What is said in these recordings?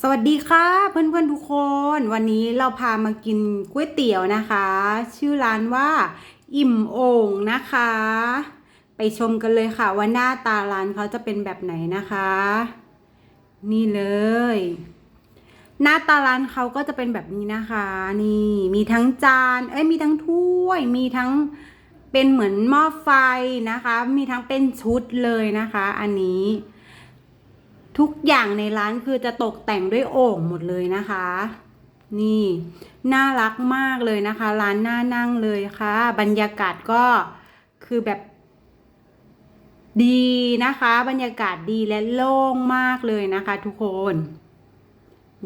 สวัสดีค่ะ เพื่อนๆทุกคน วันนี้เราพามากินก๋วยเตี๋ยวนะคะ ชื่อร้านว่า อิ่มโอ่งนะคะ ไปชมกันเลยค่ะว่าหน้าตาร้านเขาจะเป็นแบบไหนนะคะ นี่เลย หน้าตาร้านเขาก็จะเป็นแบบนี้นะคะ นี่มีทั้งจานเอ้ยมีทั้งถ้วย มีทั้งเป็นเหมือนหม้อไฟนะคะ มีทั้งเป็นชุดเลยนะคะ อันนี้ ทุกอย่างในร้านคือจะตกแต่งด้วยโอ่งหมดเลยนะคะ นี่น่ารักมากเลยนะคะ ร้านน่านั่งเลยค่ะ บรรยากาศก็คือแบบดีนะคะ บรรยากาศดีและโล่งมากเลยนะคะ ทุกคน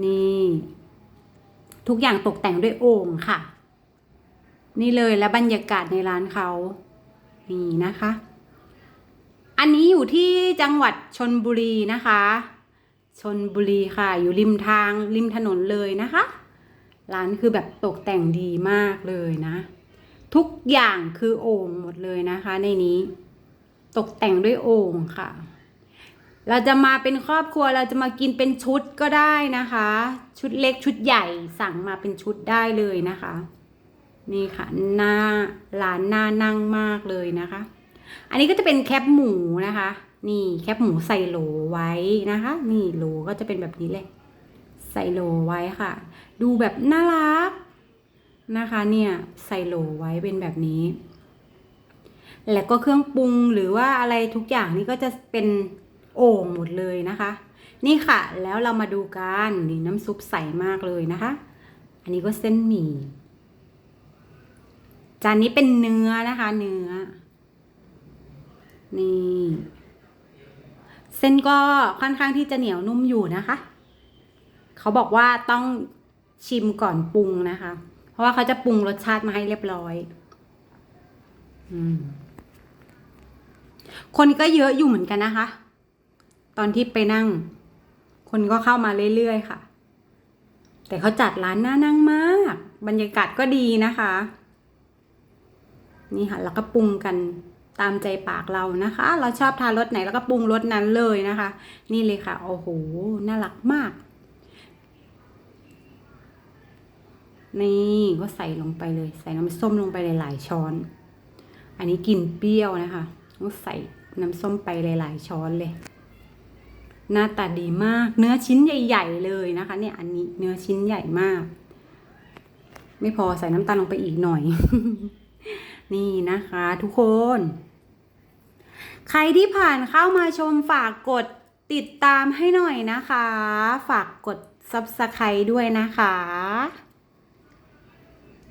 นี่ ทุกอย่างตกแต่งด้วยโอ่งค่ะ นี่เลยและบรรยากาศในร้านเขานี่นะคะ อันนี้อยู่ที่จังหวัดชนบุรีนะคะ ชนบุรีค่ะ อยู่ริมทางริมถนนเลยนะคะ ร้านคือแบบตกแต่งดีมากเลยนะ ทุกอย่างคือโอ่งหมดเลยนะคะ ในนี้ ตกแต่งด้วยโอ่งค่ะ เราจะมาเป็นครอบครัวเราจะมากินเป็นชุดก็ได้นะคะ ชุดเล็กชุดใหญ่สั่งมาเป็นชุดได้เลยนะคะ นี่ค่ะหน้าร้านหน้านั่งมากเลยนะคะ อันนี้ก็จะเป็นแคปหมูนะคะ นี่แคปหมูใส่โหลไว้นะคะ นี่โหลก็จะเป็นแบบนี้เลยใส่โหลไว้ค่ะ ดูแบบน่ารักนะคะ เนี่ยใส่โหลไว้เป็นแบบนี้ แล้วก็เครื่องปรุงหรือว่าอะไรทุกอย่างนี่ก็จะเป็นโอ่งหมดเลยนะคะ นี่ค่ะ แล้วเรามาดูกันนี่น้ำซุปใสมากเลยนะคะ อันนี้ก็เส้นหมี่จานนี้เป็นเนื้อนะคะ เนื้อ นี่ เส้นก็ค่อนข้างที่จะเหนียวนุ่มอยู่นะคะ เขาบอกว่าต้องชิมก่อนปรุงนะคะ เพราะว่าเขาจะปรุงรสชาติมาให้เรียบร้อย อืมคนก็เยอะอยู่เหมือนกันนะคะ ตอนที่ไปนั่ง คนก็เข้ามาเรื่อยๆค่ะ แต่เขาจัดร้านน่านั่งมาก บรรยากาศก็ดีนะคะ นี่ค่ะ แล้วก็ปรุงกัน ตามใจปากเรานะคะ เราชอบทานรสไหนแล้วก็ปรุงรสนั้นเลยนะคะ นี่เลยค่ะ โอ้โห น่ารักมาก นี่ก็ใส่ลงไปเลย ใส่น้ำส้มลงไปหลายๆช้อน อันนี้กลิ่นเปรี้ยวนะคะก็ใส่น้ำส้มไปหลาย ๆ ช้อนเลย หน้าตาดีมาก เนื้อชิ้นใหญ่ ๆ เลยนะคะ เนี่ยอันนี้เนื้อชิ้นใหญ่มาก ไม่พอใส่น้ำตาลลงไปอีกหน่อยนี่นะคะทุกคน ใครที่ผ่านเข้ามาชมฝากกดติดตามให้หน่อยนะคะ ฝากกด subscribe ด้วยนะคะ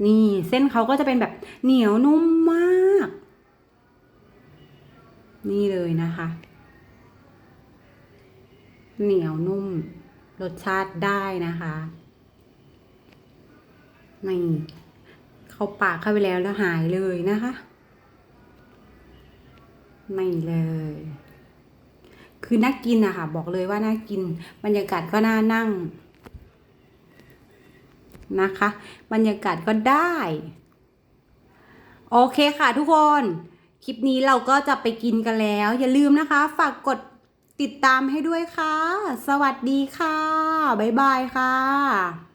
นี่เส้นเขาก็จะเป็นแบบเหนียวนุ่มมาก นี่เลยนะคะ เหนียวนุ่ม รสชาติได้นะคะนี่เขาปากเข้าไปแล้วแล้วหายเลยนะคะ ไม่เลย คือน่ากินอะค่ะ บอกเลยว่าน่ากิน บรรยากาศก็น่านั่ง นะคะ บรรยากาศก็ได้ โอเคค่ะทุกคน คลิปนี้เราก็จะไปกินกันแล้ว อย่าลืมนะคะ ฝากกดติดตามให้ด้วยค่ะ สวัสดีค่ะ บ๊ายบายค่ะ